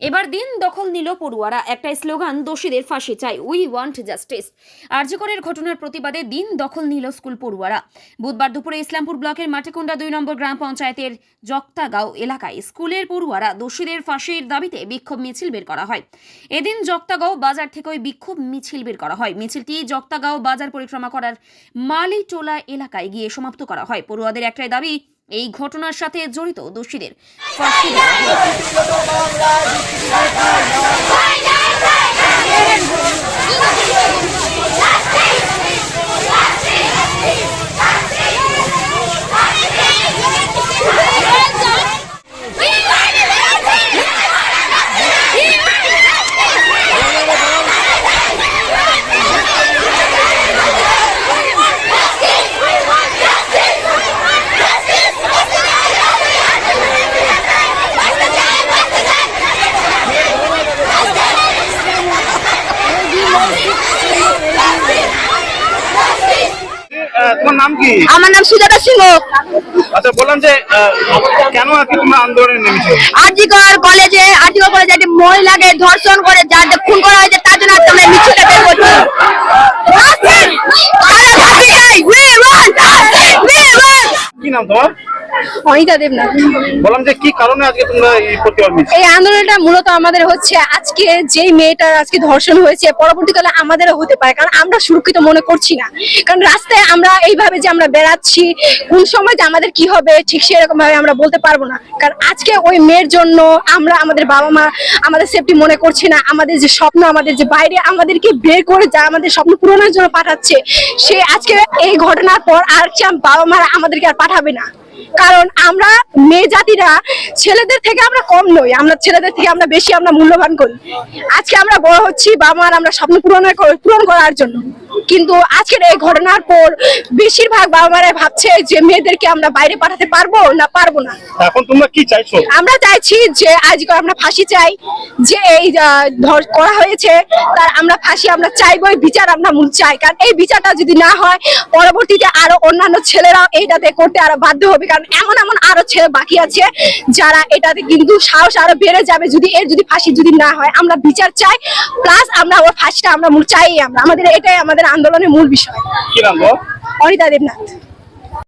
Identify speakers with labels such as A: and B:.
A: এবার দিন দখল নিল পড়ুয়ারা। একটা স্লোগান, দোষীদের ফাঁসি চাই। উই ওয়ান্ট জাস্টিস আর্যকরের ঘটনার প্রতিবাদে দিন দখল নিল স্কুল পড়ুয়ারা। বুধবার দুপুরে ইসলামপুর ব্লকের মাটিকুন্ডা দুই নম্বর গ্রাম পঞ্চায়েতের জক্তাগাঁও এলাকায় স্কুলের পড়ুয়ারা দোষীদের ফাঁসির দাবিতে বিক্ষোভ মিছিল বের করা হয়। এদিন জক্তাগাঁও বাজার থেকে ওই বিক্ষোভ মিছিল বের করা হয়। মিছিলটি জক্তাগাঁও বাজার পরিক্রমা করার মালিটোলা এলাকায় গিয়ে সমাপ্ত করা হয়। পড়ুয়াদের একটাই দাবি, এই ঘটনার সাথে জড়িত দোষীদের ফাঁসি Jai Shri
B: Ram তোমার নাম কি?
C: আমার নাম সুজাতা সিংহ।
B: আচ্ছা বললাম যে কেন আজকে তোমরা আন্দোলনে নেমেছো?
C: আজিগর কলেজে আজিগর কলেজে একটি মহিলাকে ধর্ষণ করে যার খুন করা হয়েছে তার জন্য আজকে আমরা মিছিলটা বের করছি।
B: কি নাম তোমার?
D: অনিতা দেবনাথ।
B: বললাম যে কি কারণে আজকে তোমরা এই প্রতিবাদ
D: এই আন্দোলনটা মূলত আমাদের হচ্ছে আজকে যেই মেয়েটার আজকে ধর্ষণ হয়েছে পরবর্তীকালে আমাদেরও হতে পারে কারণ আমরা সুরক্ষিত মনে করছি না। কারণ রাস্তায় আমরা এইভাবে যে আমরা বেড়াচ্ছি কোন সময় যে আমাদের কি হবে ঠিক সেরকম ভাবে আমরা বলতে পারব না। কারণ আজকে ওই মেয়ের জন্য আমরা আমাদের বাবা মা আমাদের সেফটি মনে করছি না। আমাদের যে স্বপ্ন আমাদের যে বাইরে আমাদেরকে বের করে যা আমাদের স্বপ্ন পূরণের জন্য পাঠাচ্ছে সে আজকে এই ঘটনার পর আর কি বাবা মারা আমাদেরকে আর পাঠাবে না। কারণ আমরা মেয়ে জাতিরা ছেলেদের থেকে আমরা কম নই, আমরা ছেলেদের থেকে আমরা বেশি আমরা মূল্যবান করি। আজকে আমরা বড় হচ্ছি, বাবা মার আমরা স্বপ্ন পূরণ পূরণ করার জন্য। কিন্তু আজকের এই ঘটনার পর বেশিরভাগ বাবা মারা ভাবছে যে মেয়েদেরকে আমরা বাইরে পাঠাতে পারব না পারব না।
B: এখন তোমরা কি চাইছো?
C: আমরা চাইছি যে আজকে আমরা ফাঁসি চাই যে এই ধর- করা হয়েছে তার আমরা ফাঁসি আমরা চাইব বিচার আমরা মূল চাই। কারণ এই বিচারটা যদি না হয় পরবর্তীতে আরও অন্যান্য ছেলেরাও এইটাতে করতে আরও বাধ্য হবে। কারণ এমন এমন আরও ছেলে বাকি আছে যারা এটাতে কিন্তু সাহস আরও বেড়ে যাবে যদি এর যদি ফাঁসি যদি না হয়। আমরা বিচার চাই প্লাস আমরা ওর ফাঁসিটা আমরা মূল চাই আমরা। আমাদের এটাই আমাদের আন্দোলনের মূল বিষয়। অনিতা দেবনাথ।